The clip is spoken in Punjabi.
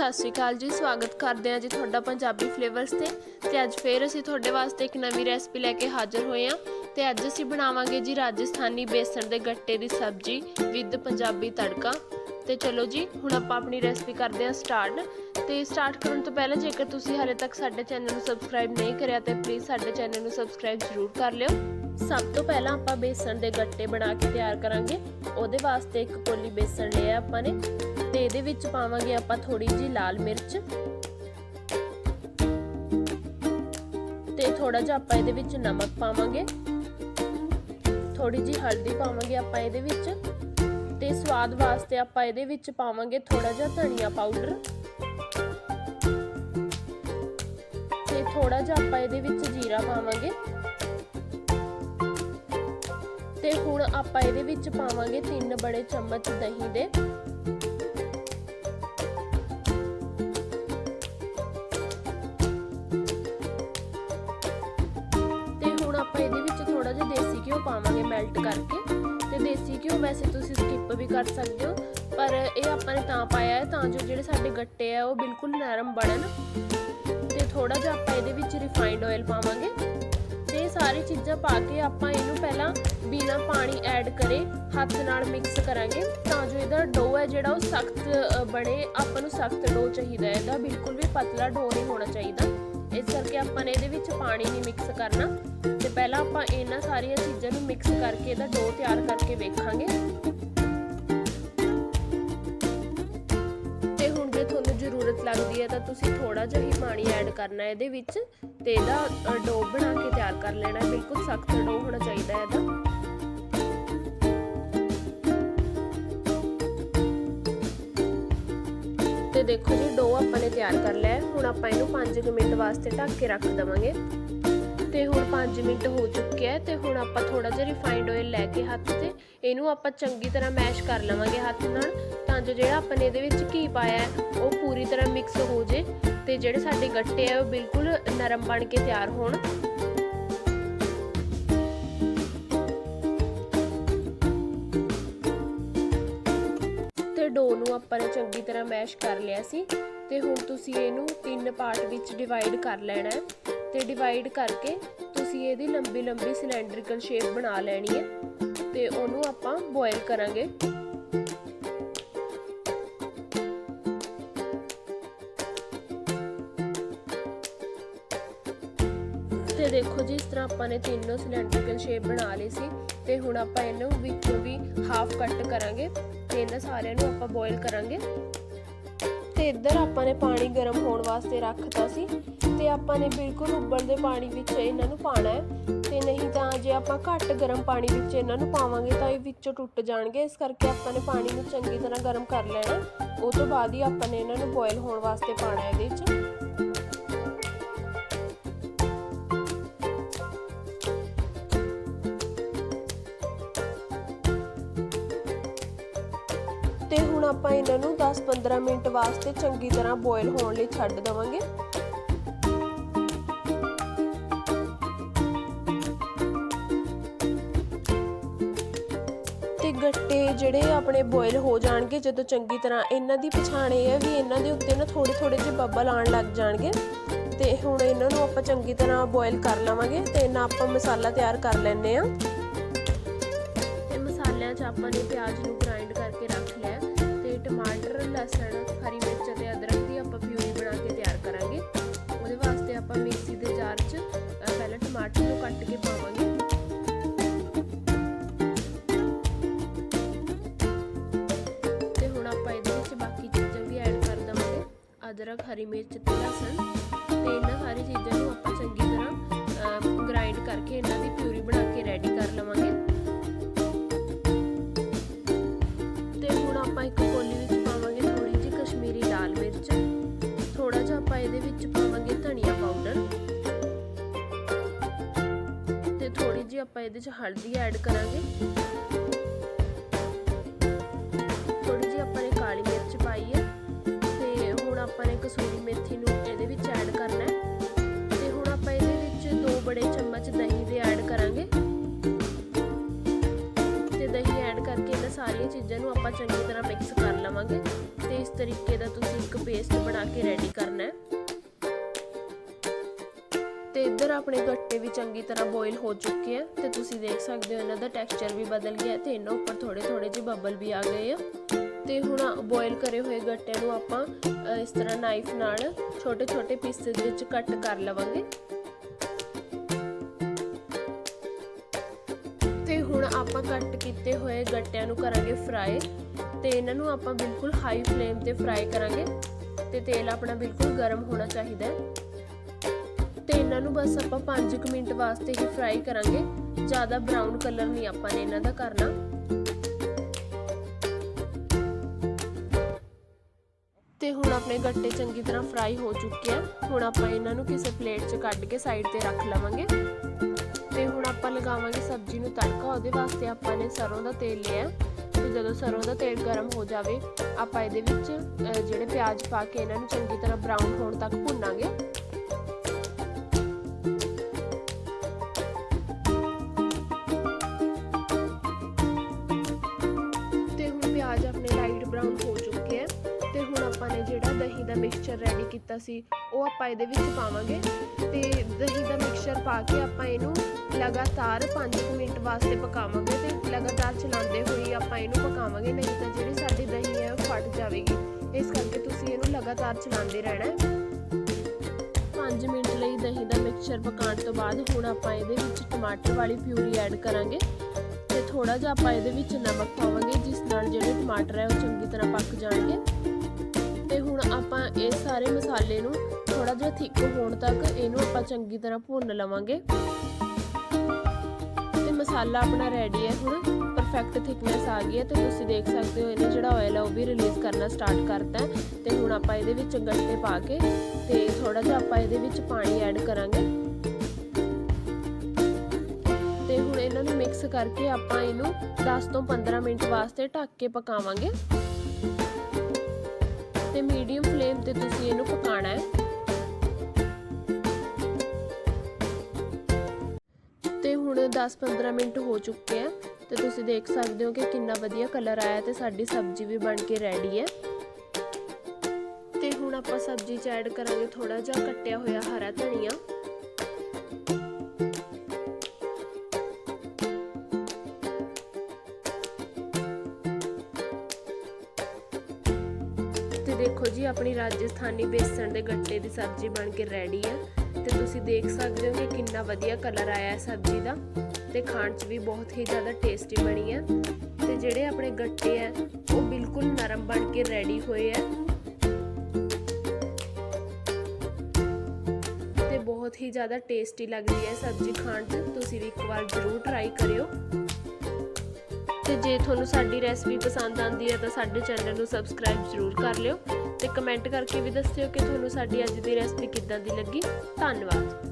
ਸਤਿ ਸ਼੍ਰੀ ਅਕਾਲ ਜੀ, ਸਵਾਗਤ ਕਰਦੇ ਹਾਂ ਜੀ ਤੁਹਾਡਾ ਪੰਜਾਬੀ ਫਲੇਵਰਸ ਤੇ। ਤੇ ਅੱਜ ਫੇਰ ਅਸੀਂ ਤੁਹਾਡੇ ਵਾਸਤੇ ਇੱਕ ਨਵੀਂ ਰੈਸਪੀ ਲੈ ਕੇ ਹਾਜ਼ਰ ਹੋਏ ਹਾਂ। ਤੇ ਅੱਜ ਅਸੀਂ ਬਣਾਵਾਂਗੇ ਜੀ ਰਾਜਸਥਾਨੀ ਬੇਸਣ ਦੇ ਗੱਟੇ ਦੀ ਸਬਜ਼ੀ ਵਿਦ ਪੰਜਾਬੀ ਤੜਕਾ। ਤੇ ਚਲੋ ਜੀ, ਹੁਣ ਆਪਾਂ ਆਪਣੀ ਰੈਸਪੀ ਕਰਦੇ ਹਾਂ ਸਟਾਰਟ ਤੇ ਸਟਾਰਟ ਕਰਨ ਤੋਂ ਪਹਿਲਾਂ ਜੇਕਰ ਤੁਸੀਂ ਹਾਲੇ ਤੱਕ ਸਾਡੇ ਚੈਨਲ ਨੂੰ ਸਬਸਕ੍ਰਾਈਬ ਨਹੀਂ ਕਰਿਆ, ਤੇ ਪਲੀਜ਼ ਸਾਡੇ ਚੈਨਲ ਨੂੰ ਸਬਸਕ੍ਰਾਈਬ ਜ਼ਰੂਰ ਕਰ ਲਿਓ। ਸਭ ਤੋਂ ਪਹਿਲਾਂ ਆਪਾਂ ਬੇਸਣ ਦੇ ਗੱਟੇ ਬਣਾ ਕੇ ਤਿਆਰ ਕਰਾਂਗੇ। ਉਹਦੇ ਵਾਸਤੇ ਇੱਕ ਕੋਲੀ ਬੇਸਣ ਲਿਆ ਆਪਾਂ ਨੇ। ਤੇ ਇਹਦੇ ਵਿੱਚ ਪਾਵਾਂਗੇ ਆਪਾਂ ਥੋੜੀ ਜੀ ਲਾਲ ਮਿਰਚ। ਤੇ ਥੋੜਾ ਜਿਹਾ ਆਪਾਂ ਇਹਦੇ ਵਿੱਚ ਨਮਕ ਪਾਵਾਂਗੇ। ਥੋੜੀ ਜੀ ਹਲਦੀ ਪਾਵਾਂਗੇ ਆਪਾਂ ਇਹਦੇ ਵਿੱਚ। ਤੇ ਸਵਾਦ ਵਾਸਤੇ ਆਪਾਂ ਇਹਦੇ ਵਿੱਚ ਪਾਵਾਂਗੇ ਥੋੜਾ ਜਿਹਾ ਧਨੀਆ ਪਾਊਡਰ। ਤੇ ਥੋੜਾ ਜਿਹਾ ਆਪਾਂ ਇਹਦੇ ਵਿੱਚ ਜੀਰਾ ਪਾਵਾਂਗੇ। ਤੇ ਹੁਣ ਆਪਾਂ ਇਹਦੇ ਵਿੱਚ ਪਾਵਾਂਗੇ 3 ਬੜੇ ਚਮਚ ਦਹੀਂ ਦੇ। ਤੇ ਹੁਣ ਆਪਾਂ ਇਹਦੇ ਵਿੱਚ ਥੋੜਾ ਜਿਹਾ ਦੇਸੀ ਘਿਓ ਪਾਵਾਂਗੇ ਮੈਲਟ ਕਰਕੇ। ਤੇ ਦੇਸੀ ਘਿਓ ਵੈਸੇ ਤੁਸੀਂ ਸਕਿਪ ਵੀ ਕਰ ਸਕਦੇ ਹੋ, ਪਰ ਇਹ ਆਪਾਂ ਨੇ ਤਾਂ ਪਾਇਆ ਹੈ, ਤਾਂ ਜੋ ਜਿਹੜੇ ਸਾਡੇ ਗੱਟੇ ਆ ਉਹ ਬਿਲਕੁਲ ਨਰਮ ਬਣਨ ਤੇ ਥੋੜਾ ਜਿਹਾ ਆਪਾਂ ਇਹਦੇ ਵਿੱਚ ਰਿਫਾਈਨਡ ਆਇਲ ਪਾਵਾਂਗੇ। ਸਾਰੀ ਚੀਜ਼ਾਂ ਪਾ ਕੇ ਆਪਾਂ ਇਹਨੂੰ ਪਹਿਲਾਂ ਬਿਨਾ ਪਾਣੀ ਐਡ ਕਰੇ, ਹੱਥ ਨਾਲ ਮਿਕਸ ਕਰਾਂਗੇ, ਤਾਂ ਜੋ ਇਹਦਾ ਡੋ ਹੈ ਜਿਹੜਾ ਉਹ ਸਖਤ ਬਣੇ, ਆਪਾਂ ਨੂੰ ਸਖਤ ਡੋ ਚਾਹੀਦਾ ਹੈ। ਇਹਦਾ ਬਿਲਕੁਲ ਵੀ ਪਤਲਾ ਡੋ ਨਹੀਂ ਹੋਣਾ ਚਾਹੀਦਾ। ਇਸ ਕਰਕੇ ਆਪਾਂ ਨੇ ਇਹਦੇ ਵਿੱਚ ਪਾਣੀ ਨਹੀਂ ਮਿਕਸ ਕਰਨਾ। ਤੇ ਪਹਿਲਾਂ ਆਪਾਂ ਇਹਨਾਂ ਸਾਰੀਆਂ ਚੀਜ਼ਾਂ ਨੂੰ ਮਿਕਸ ਕਰਕੇ ਇਹਦਾ ਡੋ ਤਿਆਰ ਕਰਕੇ ਵੇਖਾਂਗੇ। ਜ਼ਰੂਰਤ ਲੱਗਦੀ ਹੈ, ਤਾਂ ਤੁਸੀਂ ਥੋੜਾ ਜਿਹਾ ਹੀ ਪਾਣੀ ਐਡ ਕਰਨਾ ਇਹਦੇ ਵਿੱਚ ਤੇ ਇਹਦਾ ਡੋ ਬਣਾ ਕੇ ਤਿਆਰ ਕਰ ਲੈਣਾ। ਬਿਲਕੁਲ ਸਖਤ ਡੋ ਹੋਣਾ ਚਾਹੀਦਾ ਹੈ ਇਹਦਾ। ਤੇ ਦੇਖੋ ਜੀ ਡੋ ਆਪਾਂ ਨੇ ਤਿਆਰ ਕਰ ਲਿਆ ਹੁਣ ਆਪਾਂ ਇਹਨੂੰ 5 ਮਿੰਟ ਵਾਸਤੇ ਢੱਕ ਕੇ ਰੱਖ ਦਵਾਂਗੇ। ਤੇ ਹੁਣ 5 ਮਿੰਟ ਹੋ ਚੁੱਕੇ ਆ ਤੇ ਹੁਣ ਆਪਾਂ ਥੋੜਾ ਜਿਹਾ ਰਿਫਾਈਨਡ ਆਇਲ ਲੈ ਕੇ ਹੱਥ ਤੇ ਇਹਨੂੰ ਆਪਾਂ ਚੰਗੀ ਤਰ੍ਹਾਂ ਮੈਸ਼ ਕਰ ਲਵਾਂਗੇ ਹੱਥ ਨਾਲ। ਤਾਂ ਜੋ ਜਿਹੜਾ ਆਪਾਂ ਨੇ ਇਹਦੇ ਵਿੱਚ ਘੀ ਪਾਇਆ ਉਹ ਪੂਰੀ ਤਰ੍ਹਾਂ ਮਿਕਸ ਹੋ ਜੇ ਤੇ ਜਿਹੜੇ ਸਾਡੇ ਗੱਟੇ ਆ, ਉਹ ਬਿਲਕੁਲ ਨਰਮ ਬਣ ਕੇ ਤਿਆਰ ਹੋਣ। ਤੇ ਡੋ ਨੂੰ ਆਪਾਂ ਨੇ ਚੰਗੀ ਤਰ੍ਹਾਂ ਮੈਸ਼ ਕਰ ਲਿਆ ਸੀ ਤੇ ਹੁਣ ਤੁਸੀਂ ਇਹਨੂੰ ਤਿੰਨ ਪਾਰਟ ਵਿੱਚ ਡਿਵਾਈਡ ਕਰ ਲੈਣਾ ਹੈ। ਤੇ ਡਿਵਾਈਡ ਕਰਕੇ ਤੁਸੀਂ ਇਹਦੀ ਲੰਬੀ ਲੰਬੀ ਸਿਲੈਂਡਰੀਕਲ ਸ਼ੇਪ ਬਣਾ ਲੈਣੀ ਹੈ ਤੇ ਉਹਨੂੰ ਆਪਾਂ ਬੋਇਲ ਕਰਾਂਗੇ। ਤੇ ਦੇਖੋ ਜੀ, ਇਸ ਤਰ੍ਹਾਂ ਆਪਾਂ ਨੇ ਤਿੰਨੋਂ ਸਿਲੈਂਡਰੀਕਲ ਸ਼ੇਪ ਬਣਾ ਲਈ ਸੀ ਤੇ ਹੁਣ ਆਪਾਂ ਇਹਨੂੰ ਵਿੱਚੋਂ ਵੀ ਹਾਫ ਕੱਟ ਕਰਾਂਗੇ ਤੇ ਇਹਨਾਂ ਸਾਰਿਆਂ ਨੂੰ ਆਪਾਂ ਬੋਇਲ ਕਰਾਂਗੇ। ਤੇ ਇੱਧਰ ਆਪਾਂ ਨੇ ਪਾਣੀ ਗਰਮ ਹੋਣ ਵਾਸਤੇ ਰੱਖਤਾ ਸੀ ਤੇ ਆਪਾਂ ਨੇ ਬਿਲਕੁਲ ਉਬਲਦੇ ਪਾਣੀ ਵਿੱਚ ਇਹਨਾਂ ਨੂੰ ਪਾਣਾ ਹੈ। ਤੇ ਨਹੀਂ ਤਾਂ ਜੇ ਆਪਾਂ ਘੱਟ ਗਰਮ ਪਾਣੀ ਵਿੱਚ ਇਹਨਾਂ ਨੂੰ ਪਾਵਾਂਗੇ ਤਾਂ ਇਹ ਵਿੱਚੋਂ ਟੁੱਟ ਜਾਣਗੇ। ਇਸ ਕਰਕੇ ਆਪਾਂ ਨੇ ਪਾਣੀ ਨੂੰ ਚੰਗੀ ਤਰ੍ਹਾਂ ਗਰਮ ਕਰ ਲੈਣਾ ਉਹ ਤੋਂ ਬਾਅਦ ਹੀ ਆਪਾਂ ਨੇ ਇਹਨਾਂ ਨੂੰ ਬੋਇਲ ਹੋਣ ਵਾਸਤੇ ਪਾਣਾ ਇਹਦੇ ਵਿੱਚ। ਤੇ ਹੁਣ ਆਪਾਂ ਇਹਨਾਂ ਨੂੰ 10-15 ਮਿੰਟ ਵਾਸਤੇ ਚੰਗੀ ਤਰ੍ਹਾਂ ਬੋਇਲ ਹੋਣ ਲਈ ਛੱਡ ਦਵਾਂਗੇ। ਤੇ ਗੱਟੇ ਜਿਹੜੇ ਆਪਣੇ ਬੋਇਲ ਹੋ ਜਾਣਗੇ, ਜਦੋਂ ਚੰਗੀ ਤਰ੍ਹਾਂ ਇਹਨਾਂ ਦੀ ਪਛਾਣ ਇਹ ਹੈ ਵੀ ਇਹਨਾਂ ਦੇ ਉੱਤੇ ਨਾ ਥੋੜੇ ਥੋੜੇ ਜਿਹੇ ਬੱਬਲ ਆਣ ਲੱਗ ਜਾਣਗੇ। ਤੇ ਹੁਣ ਇਹਨਾਂ ਨੂੰ ਆਪਾਂ ਚੰਗੀ ਤਰ੍ਹਾਂ ਬੋਇਲ ਕਰ ਲਵਾਂਗੇ ਤੇ ਇਹਨਾਂ ਆਪਾਂ ਮਸਾਲਾ ਤਿਆਰ ਕਰ ਲੈਣੇ ਆ 'ਚ ਆਪਾਂ ਨੇ ਪਿਆਜ਼ ਨੂੰ ਗ੍ਰਾਈਂਡ ਕਰਕੇ ਰੱਖ ਲਿਆ ਤੇ ਟਮਾਟਰ, ਲਸਣ, ਹਰੀ ਮਿਰਚ ਅਤੇ ਅਦਰਕ ਦੀ ਆਪਾਂ ਪਿਊਰੀ ਬਣਾ ਕੇ ਤਿਆਰ ਕਰਾਂਗੇ। ਉਹਦੇ ਵਾਸਤੇ ਆਪਾਂ ਮਿਕਸੀ ਦੇ ਜਾਰ 'ਚ ਪਹਿਲਾਂ ਟਮਾਟਰ ਨੂੰ ਕੱਟ ਕੇ ਪਾਵਾਂਗੇ। ਤੇ ਹੁਣ ਆਪਾਂ ਇਹਦੇ ਵਿੱਚ ਬਾਕੀ ਚੀਜ਼ਾਂ ਵੀ ਐਡ ਕਰ ਦਵਾਂਗੇ। ਅਦਰਕ, ਹਰੀ ਮਿਰਚ ਤੇ ਲਸਣ। ਤੇ ਇਹਨਾਂ ਸਾਰੀ ਚੀਜ਼ਾਂ ਨੂੰ ਆਪਾਂ ਚੰਗੀ ਤਰ੍ਹਾਂ ਗ੍ਰਾਈਂਡ ਕਰਕੇ ਇਹਨਾਂ ਦੀ ਆਪਾਂ ਇੱਕ ਕੋਲੀ ਵਿੱਚ ਪਾਵਾਂਗੇ ਥੋੜੀ ਜਿਹੀ ਕਸ਼ਮੀਰੀ ਲਾਲ ਮਿਰਚ। ਥੋੜਾ ਜਿਹਾ ਆਪਾਂ ਇਹਦੇ ਵਿੱਚ ਪਾਵਾਂਗੇ ਧਨੀਆ ਪਾਊਡਰ। ਤੇ ਥੋੜੀ ਜਿਹੀ ਆਪਾਂ ਇਹਦੇ 'ਚ ਹਲਦੀ ਐਡ ਕਰਾਂਗੇ। ਚੰਗੀ ਤਰ੍ਹਾਂ ਮਿਕਸ ਕਰ ਲਵਾਂਗੇ ਤੇ ਇਸ ਤਰੀਕੇ ਦਾ ਤੁਸੀਂ ਇੱਕ ਪੇਸਟ ਬਣਾ ਕੇ ਰੈਡੀ ਕਰਨਾ ਹੈ। ਤੇ ਇੱਧਰ ਆਪਣੇ ਗੱਟੇ ਵੀ ਚੰਗੀ ਤਰ੍ਹਾਂ ਬੋਇਲ ਹੋ ਚੁੱਕੇ ਆ ਤੇ ਤੁਸੀਂ ਦੇਖ ਸਕਦੇ ਹੋ ਇਹਨਾਂ ਦਾ ਟੈਕਸਚਰ ਵੀ ਬਦਲ ਗਿਆ ਤੇ ਇਹਨਾਂ ਉੱਪਰ ਥੋੜੇ ਥੋੜੇ ਜਿਹੇ ਬਬਲ ਵੀ ਆ ਗਏ ਆ। ਤੇ ਹੁਣ ਬੋਇਲ ਕਰੇ ਹੋਏ ਗੱਟੇ ਨੂੰ ਆਪਾਂ ਇਸ ਤਰ੍ਹਾਂ ਨਾਈਫ ਨਾਲ ਛੋਟੇ ਛੋਟੇ ਪੀਸਸ ਵਿੱਚ ਕੱਟ ਕਰ ਲਵਾਂਗੇ। ਕੱਟ ਹੋਏ ਗੱਟਿਆਂ ਨੂੰ ਕਰਾਂਗੇ ਫਰਾਈ ਤੇ ਇਹਨਾਂ ਨੂੰ ਆਪਾਂ ਬਿਲਕੁਲ ਹਾਈ ਫਲੇਮ ਤੇ ਫਰਾਈ ਕਰਾਂਗੇ ਤੇ ਤੇਲ ਆਪਣਾ ਬਿਲਕੁਲ ਗਰਮ ਹੋਣਾ ਚਾਹੀਦਾ ਹੈ। ਤੇ ਇਹਨਾਂ ਨੂੰ ਬਸ ਆਪਾਂ 5 ਮਿੰਟ ਵਾਸਤੇ ਹੀ ਫਰਾਈ ਕਰਾਂਗੇ। ਜ਼ਿਆਦਾ ਬਰਾਊਨ ਕਲਰ ਨਹੀਂ ਆਪਾਂ ਨੇ ਇਹਨਾਂ ਦਾ ਕਰਨਾ। ਤੇ ਹੁਣ ਆਪਣੇ ਗੱਟੇ ਚੰਗੀ ਤਰ੍ਹਾਂ ਫਰਾਈ ਹੋ ਚੁੱਕੇ ਆ। ਹੁਣ ਆਪਾਂ ਇਹਨਾਂ ਨੂੰ ਕਿਸੇ ਪਲੇਟ 'ਚ ਕੱਢ ਕੇ ਸਾਈਡ ਤੇ ਰੱਖ ਲਵਾਂਗੇ। ਤੇ ਹੁਣ ਆਪਾਂ ਲਗਾਵਾਂਗੇ ਸਬਜ਼ੀ ਨੂੰ ਤੜਕਾ, ਉਹਦੇ ਵਾਸਤੇ ਆਪਾਂ ਨੇ ਸਰੋਂ ਦਾ ਤੇਲ ਲਿਆ। ਤੇ ਜਦੋਂ ਸਰੋਂ ਦਾ ਤੇਲ ਗਰਮ ਹੋ ਜਾਵੇ, ਆਪਾਂ ਇਹਦੇ ਵਿੱਚ ਜਿਹੜੇ ਪਿਆਜ਼ ਪਾ ਕੇ ਇਹਨਾਂ ਨੂੰ ਚੰਗੀ ਤਰ੍ਹਾਂ ਬਰਾਊਨ ਹੋਣ ਤੱਕ ਭੁੰਨਾਂਗੇ। ਦਹੀਂ ਦਾ ਮਿਕਸਚਰ ਰੈਡੀ ਕੀਤਾ ਸੀ, ਉਹ ਆਪਾਂ ਇਹਦੇ ਵਿੱਚ ਪਾਵਾਂਗੇ। ਤੇ ਦਹੀਂ ਦਾ ਮਿਕਸਚਰ ਪਾ ਕੇ ਆਪਾਂ ਇਹਨੂੰ ਲਗਾਤਾਰ 5 ਮਿੰਟ ਵਾਸਤੇ ਪਕਾਵਾਂਗੇ ਤੇ ਲਗਾਤਾਰ ਚਲਾਉਂਦੇ ਹੋਏ ਆਪਾਂ ਇਹਨੂੰ ਪਕਾਵਾਂਗੇ, ਨਹੀਂ ਤਾਂ ਜਿਹੜੀ ਸਾਡੀ ਦਹੀਂ ਹੈ ਉਹ ਫਟ ਜਾਵੇਗੀ। ਇਸ ਕਰਕੇ ਤੁਸੀਂ ਇਹਨੂੰ ਲਗਾਤਾਰ ਚਲਾਉਂਦੇ ਰਹਿਣਾ ਹੈ। 5 ਮਿੰਟ ਲਈ ਦਹੀਂ ਦਾ ਮਿਕਸਚਰ ਪਕਾਉਣ ਤੋਂ ਬਾਅਦ ਹੁਣ ਆਪਾਂ ਇਹਦੇ ਵਿੱਚ ਟਮਾਟਰ ਵਾਲੀ ਪਿਊਰੀ ਐਡ ਕਰਾਂਗੇ। ਤੇ ਥੋੜਾ ਜਿਹਾ ਆਪਾਂ ਇਹਦੇ ਵਿੱਚ ਨਮਕ ਪਾਵਾਂਗੇ, ਜਿਸ ਨਾਲ ਜਿਹੜੇ ਟਮਾਟਰ ਹੈ ਉਹ ਚੰਗੀ ਤਰ੍ਹਾਂ ਪੱਕ ਜਾਣਗੇ। ਤੇ ਹੁਣ ਆਪਾਂ ਇਹ ਸਾਰੇ ਮਸਾਲੇ ਨੂੰ ਥੋੜਾ ਜਿਹਾ ਥਿੱਕ ਹੋਣ ਤੱਕ ਇਹਨੂੰ ਆਪਾਂ ਚੰਗੀ ਤਰ੍ਹਾਂ ਭੁੰਨ ਲਵਾਂਗੇ। ਤੇ ਮਸਾਲਾ ਆਪਣਾ ਰੈਡੀ ਹੈ ਹੁਣ। ਪਰਫੈਕਟ ਥਿਕਨੈਸ ਆ ਗਈ ਹੈ ਤੇ ਤੁਸੀਂ ਦੇਖ ਸਕਦੇ ਹੋ ਇਹਨੇ ਜਿਹੜਾ ਆਇਲ ਹੈ ਉਹ ਵੀ ਰਿਲੀਜ਼ ਕਰਨਾ ਸਟਾਰਟ ਕਰਤਾ ਹੈ। ਤੇ ਹੁਣ ਆਪਾਂ ਇਹਦੇ ਵਿੱਚ ਗੱਟੇ ਪਾ ਕੇ ਤੇ ਥੋੜਾ ਜਿਹਾ ਆਪਾਂ ਇਹਦੇ ਵਿੱਚ ਪਾਣੀ ਐਡ ਕਰਾਂਗੇ। ਤੇ ਹੁਣ ਇਹਨਾਂ ਨੂੰ ਮਿਕਸ ਕਰਕੇ ਆਪਾਂ ਇਹਨੂੰ 10 ਤੋਂ 15 ਮਿੰਟ ਵਾਸਤੇ ਢੱਕ ਕੇ ਪਕਾਵਾਂਗੇ। ਤੇ ਮੀਡੀਅਮ ਫਲੇਮ ਤੇ ਤੁਸੀਂ ਇਹਨੂੰ ਪਕਾਣਾ ਹੈ। ਤੇ ਹੁਣ 10-15 ਮਿੰਟ ਹੋ ਚੁੱਕੇ ਆ ਤੇ ਤੁਸੀਂ ਦੇਖ ਸਕਦੇ ਹੋ ਕਿ ਕਿੰਨਾ ਵਧੀਆ ਕਲਰ ਆਇਆ ਤੇ ਸਾਡੀ ਸਬਜ਼ੀ ਵੀ ਬਣ ਕੇ ਰੈਡੀ ਹੈ। ਤੇ ਹੁਣ ਆਪਾਂ ਸਬਜ਼ੀ 'ਚ ਐਡ ਕਰਾਂਗੇ ਥੋੜਾ ਜਿਹਾ ਕੱਟਿਆ ਹੋਇਆ ਹਰਾ ਧਨੀਆ। ਦੇਖੋ ਜੀ, ਆਪਣੀ ਰਾਜਸਥਾਨੀ ਬੇਸਣ ਦੇ ਗੱਟੇ ਦੀ ਸਬਜ਼ੀ ਬਣ ਕੇ ਰੈਡੀ ਹੈ ਤੇ ਤੁਸੀਂ ਦੇਖ ਸਕਦੇ ਹੋ ਕਿ ਕਿੰਨਾ ਵਧੀਆ ਕਲਰ ਆਇਆ ਹੈ ਸਬਜ਼ੀ ਦਾ। ਤੇ ਖਾਣ 'ਚ ਵੀ ਬਹੁਤ ਹੀ ਜ਼ਿਆਦਾ ਟੇਸਟੀ ਬਣੀ ਹੈ ਤੇ ਜਿਹੜੇ ਆਪਣੇ ਗੱਟੇ ਹੈ ਉਹ ਬਿਲਕੁਲ ਨਰਮ ਬਣ ਕੇ ਰੈਡੀ ਹੋਏ ਹੈ ਤੇ ਬਹੁਤ ਹੀ ਜ਼ਿਆਦਾ ਟੇਸਟੀ ਲੱਗਦੀ ਹੈ ਸਬਜ਼ੀ ਖਾਣ 'ਚ। ਤੁਸੀਂ ਵੀ ਇੱਕ ਵਾਰ ਜ਼ਰੂਰ ਟਰਾਈ ਕਰਿਓ। ਤੇ ਜੇ ਤੁਹਾਨੂੰ ਸਾਡੀ ਰੈਸਪੀ ਪਸੰਦ ਆਉਂਦੀ ਹੈ ਤਾਂ ਸਾਡੇ ਚੈਨਲ ਨੂੰ ਸਬਸਕ੍ਰਾਈਬ ਜ਼ਰੂਰ ਕਰ ਲਿਓ। ਤੇ ਕਮੈਂਟ ਕਰਕੇ ਵੀ ਦੱਸਿਓ ਕਿ ਤੁਹਾਨੂੰ ਸਾਡੀ ਅੱਜ ਦੀ ਰੈਸਪੀ ਕਿੱਦਾਂ ਦੀ ਲੱਗੀ। ਧੰਨਵਾਦ।